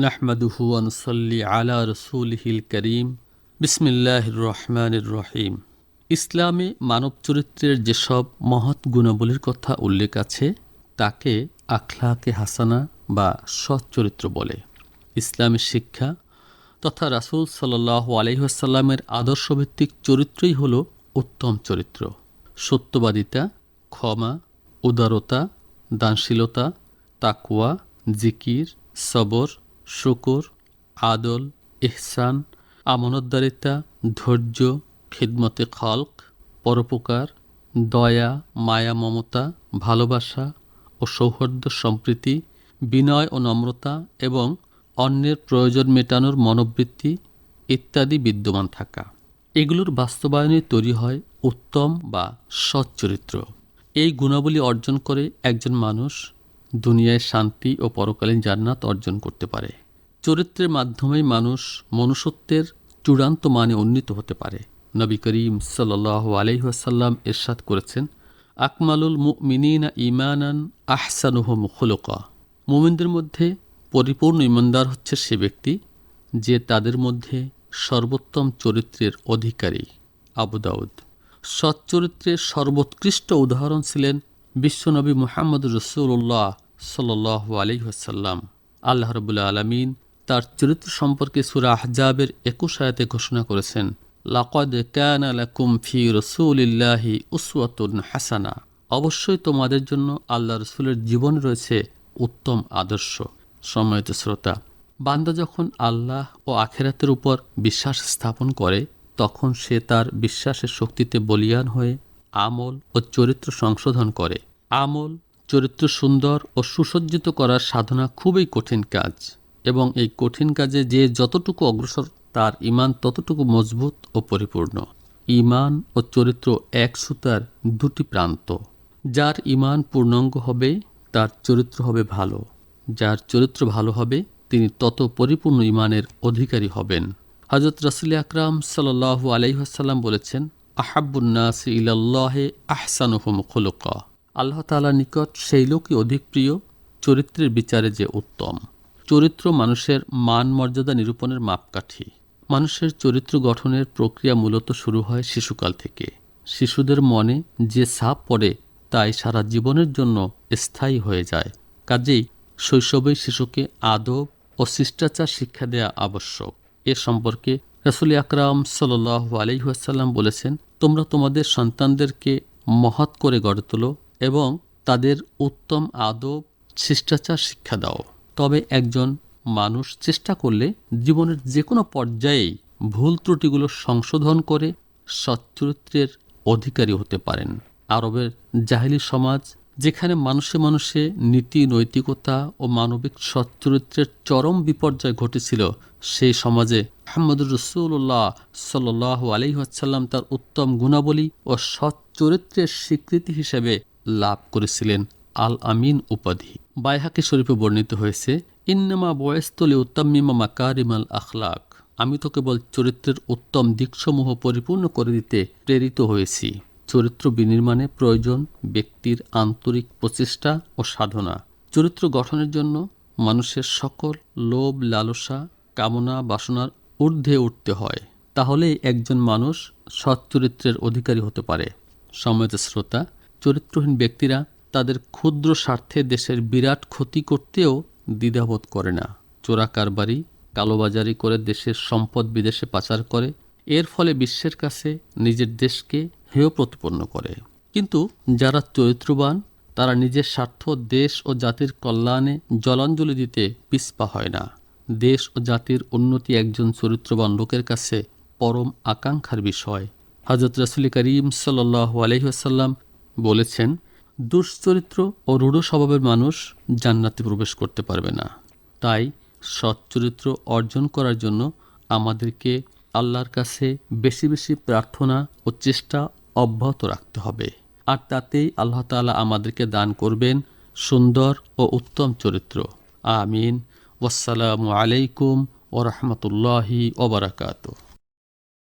নাহমাদুহু আনসল্লি আলা রসুলহিল করিম বিসমিল্লাহ রহমান রহিম। ইসলামে মানব চরিত্রের যেসব মহৎ গুণাবলীর কথা উল্লেখ আছে, তাকে আখলাকে হাসানা বা সৎ চরিত্র বলে। ইসলামের শিক্ষা তথা রাসুল সাল্লাহ আলহিহাসাল্লামের আদর্শভিত্তিক চরিত্রই হল উত্তম চরিত্র। সত্যবাদিতা, ক্ষমা, উদারতা, দানশীলতা তাকুয়া জিকির, সবর শুকুর, আদল, ইহসান আমনতদারিতা ধৈর্য, খিদমতে খলক, পরোপকার, দয়া, মায়া, মমতা, ভালোবাসা ও সৌহার্দ্য সম্প্রীতি, বিনয় ও নম্রতা এবং অন্যের প্রয়োজন মেটানোর মনোবৃত্তি ইত্যাদি বিদ্যমান থাকা। এগুলোর বাস্তবায়নে তৈরি হয় উত্তম বা সৎ চরিত্র এই গুণাবলী অর্জন করে একজন মানুষ দুনিয়ায় শান্তি ও পরকালীন জান্নাত অর্জন করতে পারে। চরিত্রের মাধ্যমেই মানুষ মনুষ্যত্বের চূড়ান্ত মানে উন্নীত হতে পারে। নবী করিম সাল আলহিহাসাল্লাম এরশাদ করেছেন, আকমালুল মিনিনা ইমানান আহসানুহ মুখলকা মুমিনদের মধ্যে পরিপূর্ণ ইমানদার হচ্ছে সে ব্যক্তি যে তাদের মধ্যে সর্বোত্তম চরিত্রের অধিকারী। আবু দাউদ। সৎ চরিত্রের সর্বোৎকৃষ্ট উদাহরণ ছিলেন বিশ্বনবী মোহাম্মদ রসুল্লাহ সাল আলহিহাসাল্লাম আল্লাহ রবুল্লা আলমিন তার চরিত্র সম্পর্কে সুরা আহজাবের একুশ আয়াতে ঘোষণা করেছেন, লাকদ কান আলাকুম ফি রসুলিল্লাহি উসওয়াতুন হাসানা। অবশ্যই তোমাদের জন্য আল্লাহ রসুলের জীবন রয়েছে উত্তম আদর্শ। সময়ত শ্রোতা, বান্দা যখন আল্লাহ ও আখেরাতের উপর বিশ্বাস স্থাপন করে, তখন সে তার বিশ্বাসের শক্তিতে বলিয়ান হয়ে আমল ও চরিত্র সংশোধন করে। আমল চরিত্র সুন্দর ও সুসজ্জিত করার সাধনা খুবই কঠিন কাজ এবং এই কঠিন কাজে যে যতটুকু অগ্রসর, তার ইমান ততটুকু মজবুত ও পরিপূর্ণ। ইমান ও চরিত্র এক সুতার দুটি প্রান্ত। যার ইমান পূর্ণাঙ্গ হবে, তার চরিত্র হবে ভালো। যার চরিত্র ভালো হবে, তিনি তত পরিপূর্ণ ইমানের অধিকারী হবেন। হজরত রসুল আকরাম সাল্লাহ আলাইসাল্লাম বলেছেন আহাবুন্নাস ইলাল্লাহে আহসানুহম খোলকা। আল্লাহ তালার নিকট সেই লোকই অধিক প্রিয়, চরিত্রের বিচারে যে উত্তম। চরিত্র মানুষের মান মর্যাদা নিরূপণের মাপকাঠি। মানুষের চরিত্র গঠনের প্রক্রিয়া মূলত শুরু হয় শিশুকাল থেকে। শিশুদের মনে যে ছাপ পড়ে, তাই সারা জীবনের জন্য স্থায়ী হয়ে যায়। কাজেই শৈশবেই শিশুকে আদব ও শিষ্টাচার শিক্ষা দেয়া আবশ্যক। এ সম্পর্কে রসুল আকরাম সাল আলহিহাসাল্লাম বলেছেন, তোমরা তোমাদের সন্তানদেরকে মহৎ করে গড়ে তোলো এবং তাদের উত্তম আদব, শিষ্টাচার শিক্ষা দাও। তবে একজন মানুষ চেষ্টা করলে জীবনের যে কোনো পর্যায়েই ভুল ত্রুটিগুলো সংশোধন করে সচ্চরিত্রের অধিকারী হতে পারেন। আরবের জাহিলি সমাজ, যেখানে মানুষে মানুষে নীতি, নৈতিকতা ও মানবিক সচ্চরিত্রের চরম বিপর্যয় ঘটেছিল, সেই সমাজে আহমদুর রসুল্লাহ সাল আলহিহাসাল্লাম তার উত্তম গুণাবলী ও সচ্চরিত্রের স্বীকৃতি হিসেবে লাভ করেছিলেন আল আমিন উপাধি। বাইহাকে শরীফে বর্ণিত হয়েছে, ইন্নামা বয়স্তলে উত্তমিমা মাকারিমাল আখলাক। আমি তো কেবল চরিত্রের উত্তম দিকসমূহ পরিপূর্ণ করে দিতে প্রেরিত হয়েছি। চরিত্র বিনির্মাণে প্রয়োজন ব্যক্তির আন্তরিক প্রচেষ্টা ও সাধনা। চরিত্র গঠনের জন্য মানুষের সকল লোভ, লালসা, কামনা, বাসনার ঊর্ধ্বে উঠতে হয়। তাহলেই একজন মানুষ সৎ চরিত্রের অধিকারী হতে পারে। সময়ত শ্রোতা চরিত্রহীন ব্যক্তিরা তাদের ক্ষুদ্র স্বার্থে দেশের বিরাট ক্ষতি করতেও দ্বিধাবোধ করে না। চোরা কারবারি, কালোবাজারি করে দেশের সম্পদ বিদেশে পাচার করে, এর ফলে বিশ্বের কাছে নিজের দেশকে হেয় প্রতিপন্ন করে। কিন্তু যারা চরিত্রবান, তারা নিজের স্বার্থ দেশ ও জাতির কল্যাণে জলাঞ্জলি দিতে পিসপা হয় না। দেশ ও জাতির উন্নতি একজন চরিত্রবান লোকের কাছে পরম আকাঙ্ক্ষার বিষয়। হজরত রসুল করিম সাল্লাহ আলহিহাসাল্লাম বলেছেন, দুশ্চরিত্র ও রূঢ় স্বভাবের মানুষ জান্নাতে প্রবেশ করতে পারবে না। তাই সৎ চরিত্র অর্জন করার জন্য আমাদেরকে আল্লাহর কাছে বেশি বেশি প্রার্থনা ও চেষ্টা অব্যাহত রাখতে হবে। আর তাতেই আল্লাহ তালা আমাদেরকে দান করবেন সুন্দর ও উত্তম চরিত্র। আমিন। ওয়াসালামু আলাইকুম ও রহমতুল্লাহি ওবরাকাতু